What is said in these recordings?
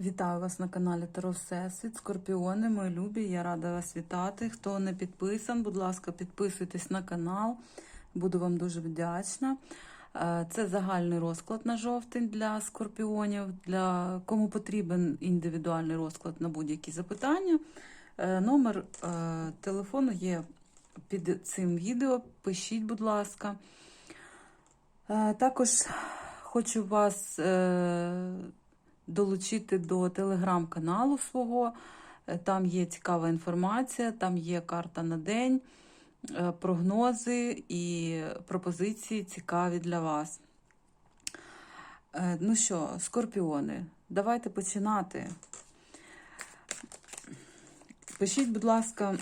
Вітаю вас на каналі Таро Всесвіт. Скорпіони, мої любі, я рада вас вітати. Хто не підписан, будь ласка, підписуйтесь на канал. Буду вам дуже вдячна. Е, Це загальний розклад на жовтень для скорпіонів. Для кому потрібен індивідуальний розклад на будь-які запитання. Е, Номер е, телефону є під цим відео. Пишіть, будь ласка. Також хочу вас долучити до телеграм-каналу свого. Е, Там є цікава інформація, там є карта на день, е, прогнози і пропозиції цікаві для вас. Е, Ну що, скорпіони, давайте починати. Пишіть, будь ласка,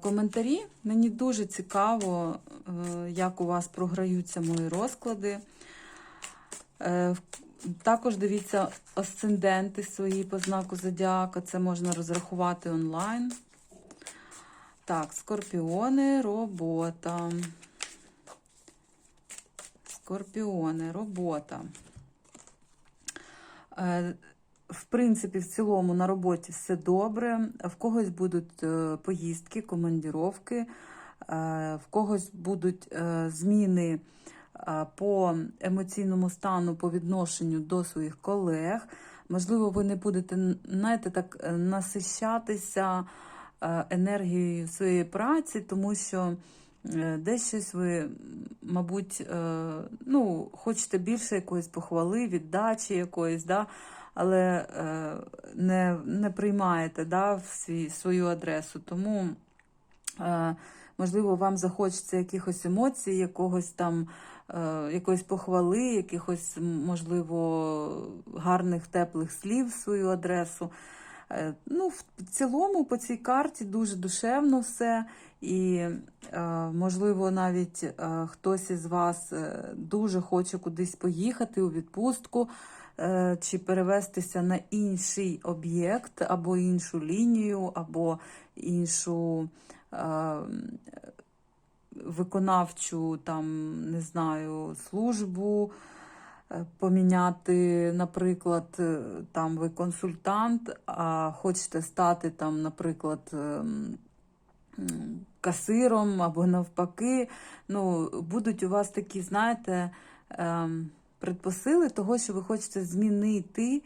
коментарі. Мені дуже цікаво, як у вас програються мої розклади. Також дивіться асценденти свої по знаку зодіака. Це можна розрахувати онлайн. Так, скорпіони, робота. Скорпіони, робота. Е, В принципі, в цілому на роботі все добре. В когось будуть е, поїздки, командіровки, е, в когось будуть зміни по емоційному стану по відношенню до своїх колег. Можливо, ви не будете знаєте, так е, насищатися е, енергією своєї праці, тому що е, десь щось ви, мабуть, е, ну, хочете більше якоїсь похвали, віддачі якоїсь, да, але е, не, не приймаєте да, в свій, свою адресу. Тому, е, можливо, вам захочеться якихось емоцій, якогось там, е, якоїсь похвали, якихось, можливо, гарних теплих слів в свою адресу. Е, Ну, в цілому по цій карті дуже душевно все. І, е, можливо, навіть е, хтось із вас е, дуже хоче кудись поїхати у відпустку е, чи перевестися на інший об'єкт, або іншу лінію, або іншу е, виконавчу там, не знаю, службу. е, Поміняти, наприклад, е, там ви консультант, а хочете стати там, наприклад, ем, касиром або навпаки. Ну, будуть у вас такі, знаєте, ем, предпосили того, що ви хочете змінити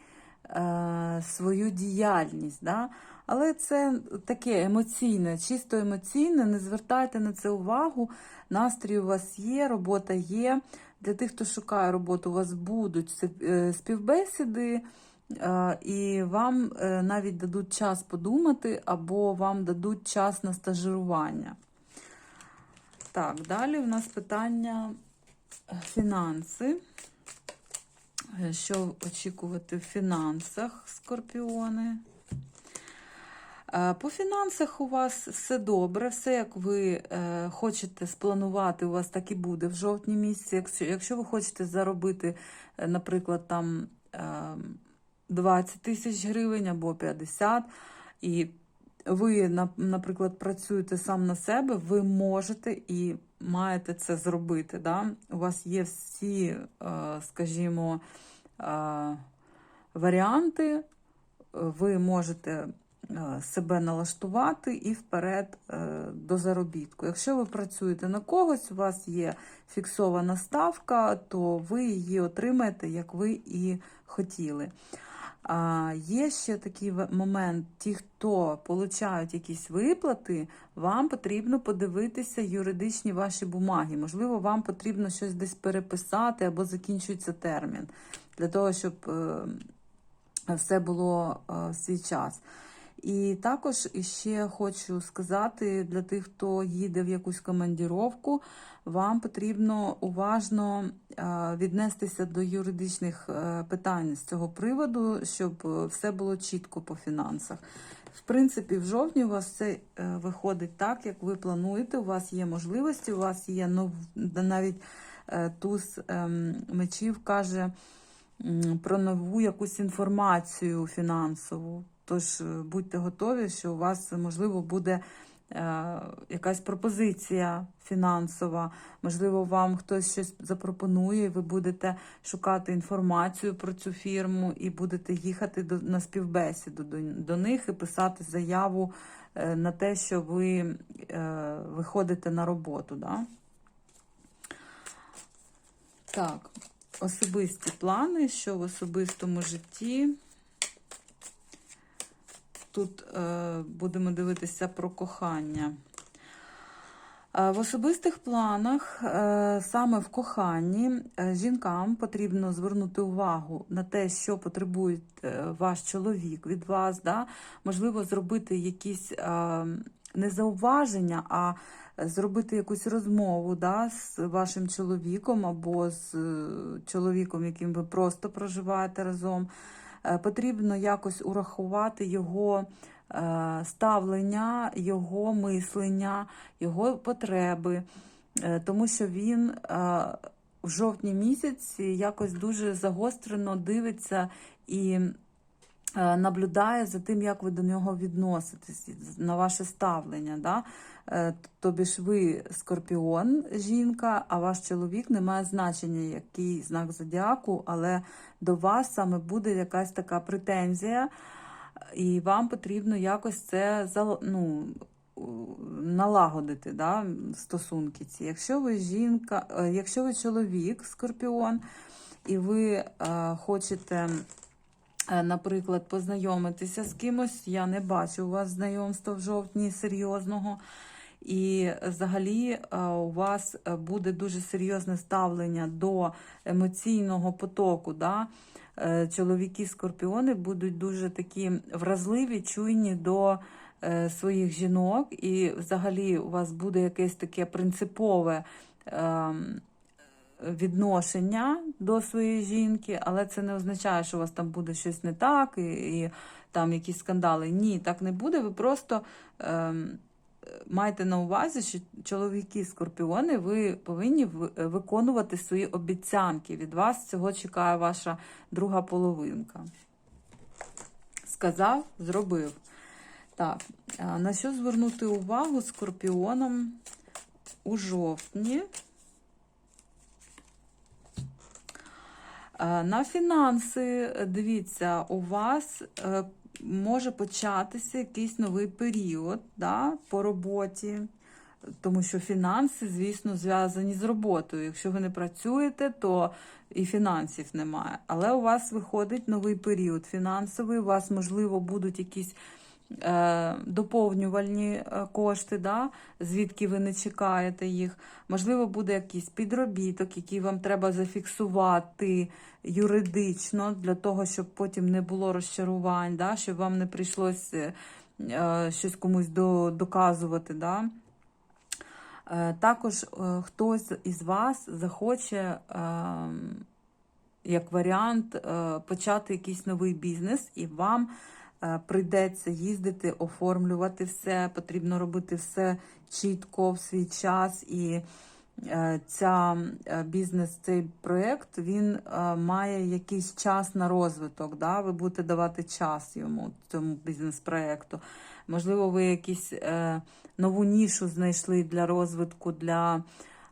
е, свою діяльність. Да? Але це таке емоційне, чисто емоційне, не звертайте на це увагу. Настрій у вас є, робота є. Для тих, хто шукає роботу, у вас будуть е, співбесіди, е, і вам е, навіть дадуть час подумати, або вам дадуть час на стажирування. Так, далі у нас питання фінанси. Що очікувати в фінансах, скорпіони? Е, По фінансах у вас все добре, все як ви е, хочете спланувати, у вас так і буде в жовтні місяці. Якщо, ви хочете заробити, е, наприклад, там е, 20 тисяч гривень або 50, і ви, наприклад, працюєте сам на себе, ви можете і маєте це зробити. Да? У вас є всі, скажімо, варіанти, ви можете себе налаштувати і вперед е, до заробітку. Якщо ви працюєте на когось, у вас є фіксована ставка, то ви її отримаєте, як ви і хотіли. А є ще такий момент: ті, хто получають якісь виплати, вам потрібно подивитися юридичні ваші бумаги. Можливо, вам потрібно щось десь переписати або закінчується термін для того, щоб е, все було е, в свій час. І також іще хочу сказати для тих, хто їде в якусь командіровку, вам потрібно уважно е, віднестися до юридичних е, питань з цього приводу, щоб е, все було чітко по фінансах. В принципі, в жовтні у вас все виходить так, як ви плануєте. У вас є можливості, у вас є нов... навіть туз ем, мечів каже про нову якусь інформацію фінансову. Тож е, будьте готові, що у вас можливо буде е, якась пропозиція фінансова. Можливо, вам хтось щось запропонує, і ви будете шукати інформацію про цю фірму і будете їхати на співбесіду до, них і писати заяву е, на те, що ви виходите на роботу. Да? Так, особисті плани, що в особистому житті. Тут е, будемо дивитися про кохання. Е, В особистих планах, е, саме в коханні, жінкам потрібно звернути увагу на те, що потребує ваш чоловік від вас. Да? Можливо, зробити якісь не зауваження, а зробити якусь розмову да, з вашим чоловіком або з чоловіком, яким ви просто проживаєте разом. Е, Потрібно якось урахувати його е, ставлення, його мислення, його потреби, е, тому що він в жовтні місяці якось дуже загострено дивиться і наблюдає за тим, як ви до нього відноситесь, на ваше ставлення. Да? Е, Тобі ж ви скорпіон, жінка, а ваш чоловік не має значення, який знак зодіаку, але до вас саме буде якась така претензія, і вам потрібно якось це ну, налагодити да, стосунки ці. Якщо ви жінка, е, якщо ви чоловік, скорпіон, і ви е, хочете. е, Наприклад, познайомитися з кимось, я не бачу у вас знайомства в жовтні серйозного. І взагалі е, у вас е, буде дуже серйозне ставлення до емоційного потоку. Да? Е, Чоловіки скорпіони будуть дуже такі вразливі, чуйні до е, своїх жінок, і взагалі у вас буде якесь таке принципове. ем, Відношення до своєї жінки, але це не означає, що у вас там буде щось не так і, і там якісь скандали. Ні, так не буде. Ви просто ем, майте на увазі, що чоловіки скорпіони, ви повинні виконувати свої обіцянки. Від вас цього чекає ваша друга половинка. Сказав, зробив. Так, на що звернути увагу скорпіоном у жовтні? Е, На фінанси, е, дивіться, у вас е, може початися якийсь новий період да, по роботі, тому що фінанси, звісно, зв'язані з роботою. Якщо ви не працюєте, то і фінансів немає. Але у вас виходить новий період фінансовий, у вас, можливо, будуть якісь доповнювальні е, кошти, да, звідки ви не чекаєте їх. Можливо, буде якийсь підробіток, який вам треба зафіксувати юридично для того, щоб потім не було розчарувань, да, щоб вам не прийшлось е, е, щось комусь до, доказувати. Да. Е, Також е, хтось із вас захоче, е, як варіант, е, почати якийсь новий бізнес, і вам е, прийдеться їздити, оформлювати все, потрібно робити все чітко в свій час. І е, ця е, бізнес, цей проєкт, він е, має якийсь час на розвиток. Да? Ви будете давати час йому, цьому бізнес-проєкту. Можливо, ви якісь е, нову нішу знайшли для розвитку, для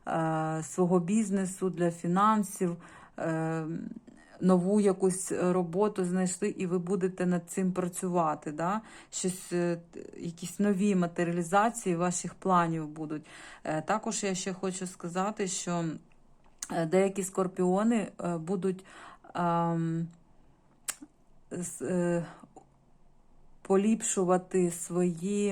е, свого бізнесу, для фінансів, е, нову якусь роботу знайшли, і ви будете над цим працювати. Да? Щось, е, якісь нові матеріалізації ваших планів будуть. Е, також я ще хочу сказати, що е, деякі скорпіони е, будуть. е, поліпшувати свої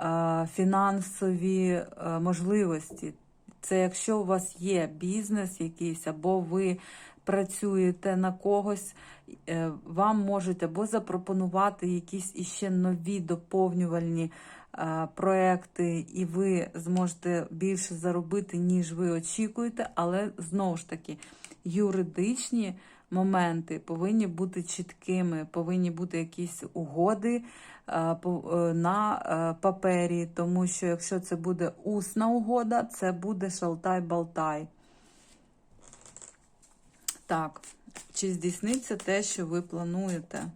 е, фінансові е, можливості. Це якщо у вас є бізнес якийсь, або ви працюєте на когось, е, вам можуть або запропонувати якісь іще нові доповнювальні е, проекти, і ви зможете більше заробити, ніж ви очікуєте, але знову ж таки юридичні моменти повинні бути чіткими, повинні бути якісь угоди е, на папері, тому що якщо це буде усна угода, це буде шалтай-балтай. Так, чи здійсниться те, що ви плануєте?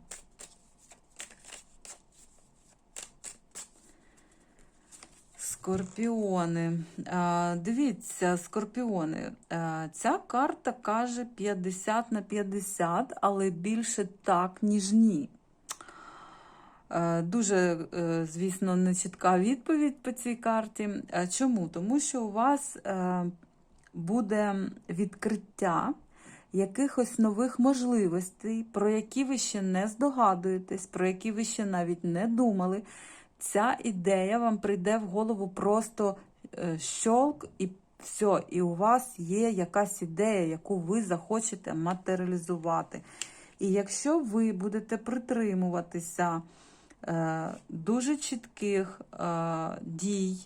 Скорпіони. Дивіться, скорпіони. Ця карта каже 50 на 50, але більше так, ніж ні. Дуже, е, звісно, нечітка відповідь по цій карті. Чому? Тому що у вас е, буде відкриття якихось нових можливостей, про які ви ще не здогадуєтесь, про які ви ще навіть не думали. Ця ідея вам прийде в голову просто е, щолк і все. І у вас є якась ідея, яку ви захочете матеріалізувати. І якщо ви будете притримуватися е, дуже чітких е, дій,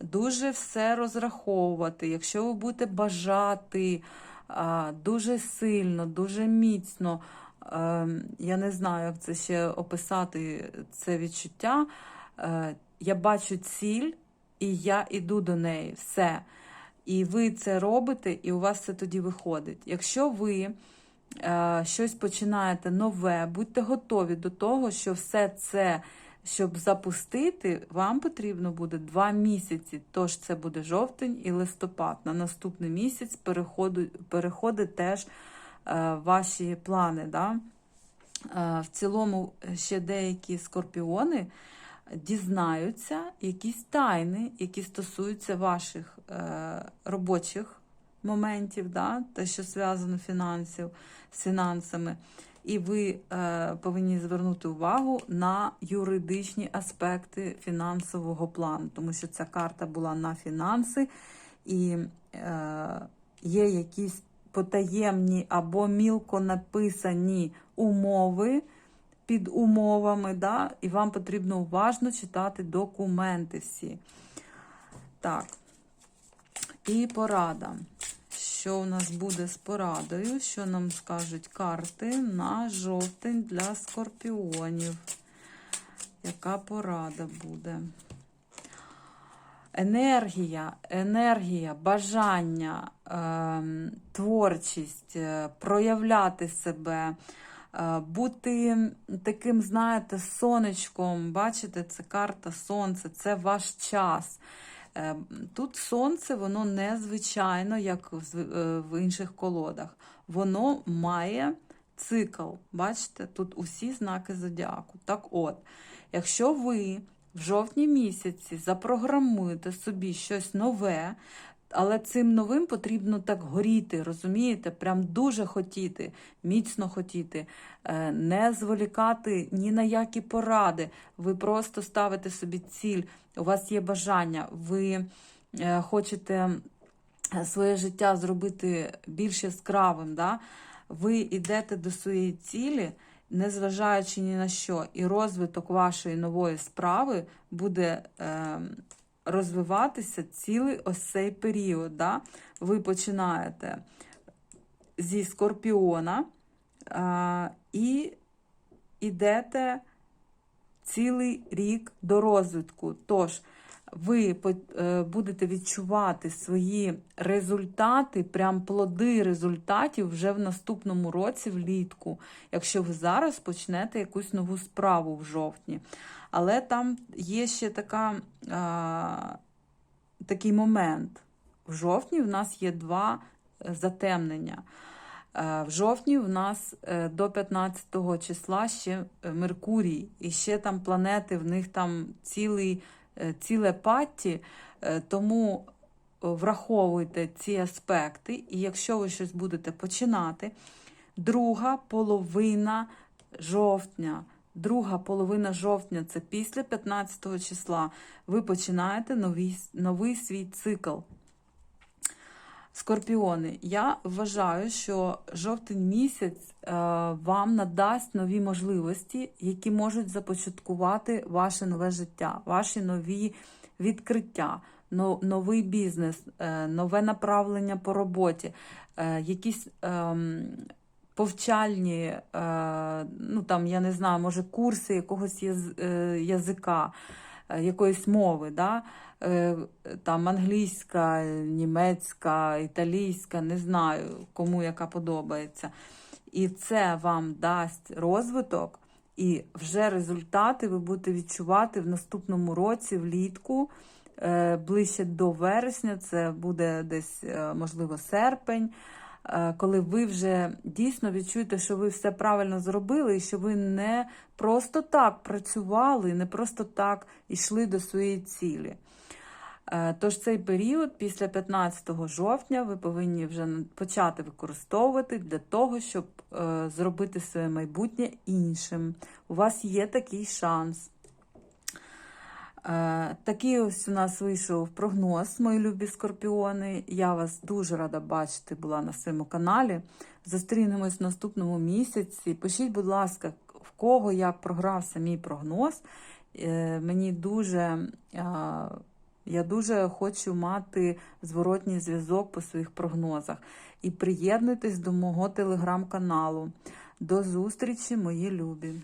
дуже все розраховувати, якщо ви будете бажати дуже сильно, дуже міцно, е, я не знаю, як це ще описати це відчуття. Е, я бачу ціль, і я іду до неї. Все. І ви це робите, і у вас це тоді виходить. Якщо ви е, щось починаєте нове, будьте готові до того, що все це, щоб запустити, вам потрібно буде два місяці. Тож це буде жовтень і листопад. На наступний місяць переходить, теж е, ваші плани. Да? Е, в цілому ще деякі скорпіони дізнаються якісь тайни, які стосуються ваших е, робочих моментів, да, те, що зв'язано фінансів, з фінансами. І ви е, повинні звернути увагу на юридичні аспекти фінансового плану, тому що ця карта була на фінанси, і е, є якісь потаємні або мілко написані умови під умовами, да? і вам потрібно уважно читати документи всі. Так. І порада. Що у нас буде з порадою? Що нам скажуть карти на жовтень для скорпіонів? Яка порада буде? Енергія, енергія, бажання, е, творчість, е, проявляти себе, е, бути таким, знаєте, сонечком. Бачите, це карта сонце, це ваш час. Е, Тут сонце, воно незвичайно, як е, в інших колодах. Воно має цикл. Бачите, тут усі знаки зодіаку. Так от, якщо ви в жовтні місяці запрограмуєте собі щось нове, але цим новим потрібно так горіти, розумієте? Прям дуже хотіти, міцно хотіти, е, не зволікати ні на які поради. Ви просто ставите собі ціль, у вас є бажання, ви е, хочете е, своє життя зробити більш яскравим. Да? Ви йдете до своєї цілі, незважаючи ні на що, і розвиток вашої нової справи буде е, розвиватися цілий ось цей період. Да? Ви починаєте зі скорпіона е, і йдете цілий рік до розвитку. Тож, ви е, будете відчувати свої результати, прям плоди результатів вже в наступному році, влітку, якщо ви зараз почнете якусь нову справу в жовтні. Але там є ще така, а, такий момент. В жовтні в нас є два е, затемнення. Е, В жовтні в нас е, до 15 числа ще Меркурій, і ще там планети, в них там цілий, ціле патті, тому враховуйте ці аспекти, і якщо ви щось будете починати, друга половина жовтня. Друга половина жовтня це після 15 числа. Ви починаєте новий, новий свій цикл. Скорпіони, я вважаю, що жовтень місяць е, вам надасть нові можливості, які можуть започаткувати ваше нове життя, ваші нові відкриття, но- новий бізнес, е, нове направлення по роботі, е, якісь ем, повчальні, е, ну там, я не знаю, може, курси якогось е, язика, е, якоїсь мови. Да? Там англійська, німецька, італійська, не знаю, кому яка подобається. І це вам дасть розвиток, і вже результати ви будете відчувати в наступному році, влітку, ближче до вересня, це буде десь, можливо, серпень, коли ви вже дійсно відчуєте, що ви все правильно зробили, і що ви не просто так працювали, не просто так йшли до своєї цілі. Е, Тож цей період після 15 жовтня ви повинні вже почати використовувати для того, щоб е, зробити своє майбутнє іншим. У вас є такий шанс. Е, Такий ось у нас вийшов прогноз, мої любі скорпіони. Я вас дуже рада бачити була на своєму каналі. Зустрінемось в наступному місяці. Пишіть, будь ласка, в кого як програвся мій прогноз. Е, Мені дуже. Я дуже хочу мати зворотній зв'язок по своїх прогнозах. І приєднуйтесь до мого телеграм-каналу. До зустрічі, мої любі!